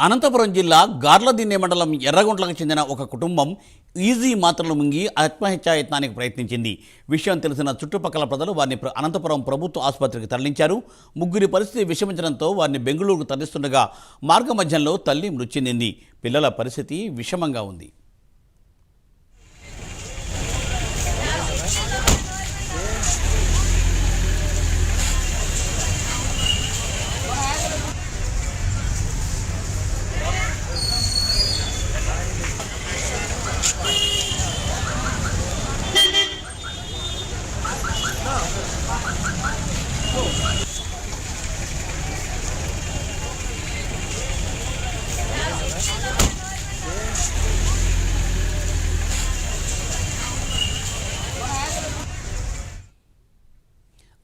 అనంతపురం జిల్లా గార్లదిన్నె మండలం ఎర్రగుంట్లకు చెందిన ఒక కుటుంబం ఈజీ మాత్రలు మింగి ఆత్మహత్యాయత్నానికి ప్రయత్నించింది. విషయం తెలిసిన చుట్టుపక్కల ప్రజలు వారిని అనంతపురం ప్రభుత్వ ఆసుపత్రికి తరలించారు. ముగ్గురి పరిస్థితి విషమించడంతో వారిని బెంగళూరుకు తరలిస్తుండగా మార్గ తల్లి మృతి చెందింది. పిల్లల పరిస్థితి విషమంగా ఉంది.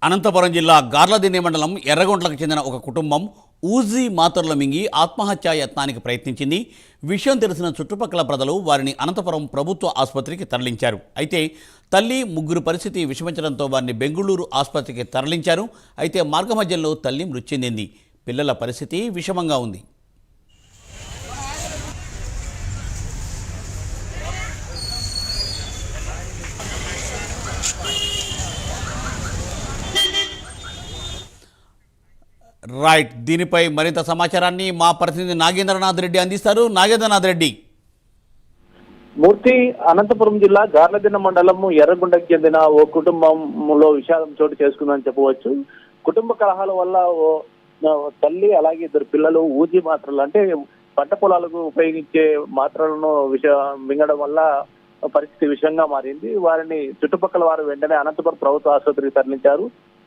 అనంతపురం జిల్లా గార్లదిన్నె మండలం ఎర్రగొంట్లకు చెందిన ఒక కుటుంబం ఊజీ మాతరుల మింగి ఆత్మహత్యా యత్నానికి ప్రయత్నించింది. విషయం తెలిసిన చుట్టుపక్కల ప్రజలు వారిని అనంతపురం ప్రభుత్వ ఆసుపత్రికి తరలించారు. అయితే తల్లి ముగ్గురు పరిస్థితి విషమించడంతో వారిని బెంగళూరు ఆసుపత్రికి తరలించారు. అయితే మార్గమధ్యంలో తల్లి మృతి చెందింది. పిల్లల పరిస్థితి విషమంగా ఉంది. రైట్ దీనిపై మరింత సమాచారాన్ని మా ప్రతినిధి నాగేంద్రనాథ్ రెడ్డి అందిస్తారు. నాగేంద్రనాథ్ రెడ్డి. మూర్తి అనంతపురం జిల్లా గార్లదిన్న మండలం ఎర్రగుండకు చెందిన ఓ కుటుంబంలో విషాదం చోటు చేసుకుందని చెప్పవచ్చు. కుటుంబ కలహాల వల్ల ఓ ఓ తల్లి అలాగే ఇద్దరు పిల్లలు ఊజీ మాత్రలు అంటే పంట పొలాలకు ఉపయోగించే మాత్రలను విష మింగడం వల్ల పరిస్థితి విషయంగా మారింది. వారిని చుట్టుపక్కల వారు వెంటనే అనంతపురం ప్రభుత్వ ఆసుపత్రికి తరలించారు.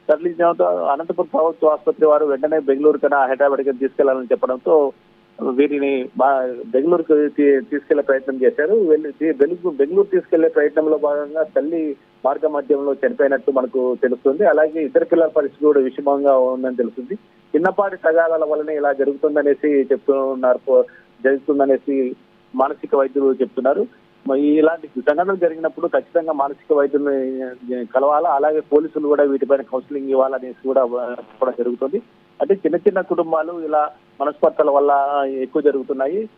తరలించడంతో అనంతపురం ప్రభుత్వ ఆసుపత్రి వారు వెంటనే బెంగళూరు కన్నా హైదరాబాద్కి తీసుకెళ్ళాలని చెప్పడంతో వీరిని బెంగళూరుకు తీసుకెళ్ళే ప్రయత్నం చేశారు. వెళ్ళి బెంగళూరు తీసుకెళ్ళే ప్రయత్నంలో భాగంగా తల్లి మార్గ మధ్యంలో చనిపోయినట్టు మనకు తెలుస్తుంది. అలాగే ఇద్దరు పిల్లల పరిస్థితి కూడా విషమంగా ఉందని తెలుస్తుంది. చిన్నపాటి తగాదాల వల్లనే ఇలా జరుగుతుందనేసి చెప్తున్నారు జరుగుతుందనేసి మానసిక వైద్యులు చెప్తున్నారు. ఇలాంటి సంఘటనలు జరిగినప్పుడు ఖచ్చితంగా మానసిక వైద్యుల్ని కలవాలా? అలాగే పోలీసులు కూడా వీటిపైన కౌన్సిలింగ్ ఇవ్వాలనేసి కూడా జరుగుతుంది. అంటే చిన్న చిన్న కుటుంబాలు ఇలా మనస్పర్ధల వల్ల ఎక్కువ జరుగుతున్నాయి.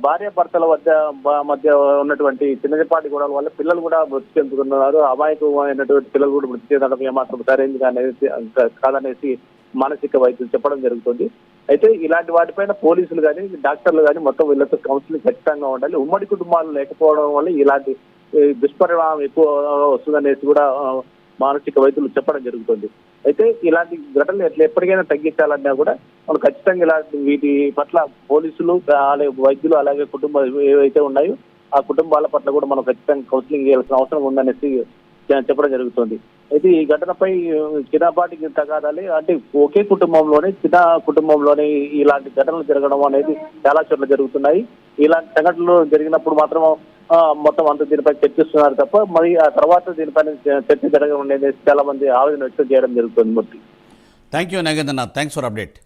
భార్య భర్తల వద్ద మధ్య ఉన్నటువంటి చిన్నపాటి గొడవల వల్ల పిల్లలు కూడా మృతి చెందుతున్నారు. అమాయకమైనటువంటి పిల్లలు కూడా మృతి చెందడం ఏమాత్రం సరైనది అనేది కాదనేసి మానసిక వైద్యులు చెప్పడం జరుగుతుంది. అయితే ఇలాంటి వాటిపైన పోలీసులు కానీ డాక్టర్లు కానీ మొత్తం వీళ్ళతో కౌన్సిలింగ్ ఖచ్చితంగా ఉండాలి. ఉమ్మడి కుటుంబాలు లేకపోవడం వల్ల ఇలాంటి దుష్పరిణామం ఎక్కువ వస్తుందనేసి కూడా మానసిక వైద్యులు చెప్పడం జరుగుతుంది. అయితే ఇలాంటి ఘటనలు ఎట్లా ఎప్పటికైనా తగ్గించాలన్నా కూడా మనం ఖచ్చితంగా ఇలాంటి వీటి పట్ల పోలీసులు అలాగే వైద్యులు అలాగే కుటుంబాలు ఏవైతే ఉన్నాయో ఆ కుటుంబాల పట్ల కూడా మనం ఖచ్చితంగా కౌన్సిలింగ్ చేయాల్సిన అవసరం ఉందనేసి చెప్పడం జరుగుతుంది. అయితే ఈ ఘటనపై చిన్నపాటి తగాదాలి. అంటే ఒకే కుటుంబంలోనే చిన్న కుటుంబంలోనే ఇలాంటి ఘటనలు జరగడం అనేది చాలా చోట్ల జరుగుతున్నాయి. ఇలాంటి సంఘటనలు జరిగినప్పుడు మాత్రం మొత్తం అంత దీనిపై చర్చిస్తున్నారు తప్ప మరి ఆ తర్వాత దీనిపైన చర్చ జరగడం అనేది చాలా మంది ఆవేదన వ్యక్తం చేయడం జరుగుతుంది Murthy. Thank you Nagendranath thanks for update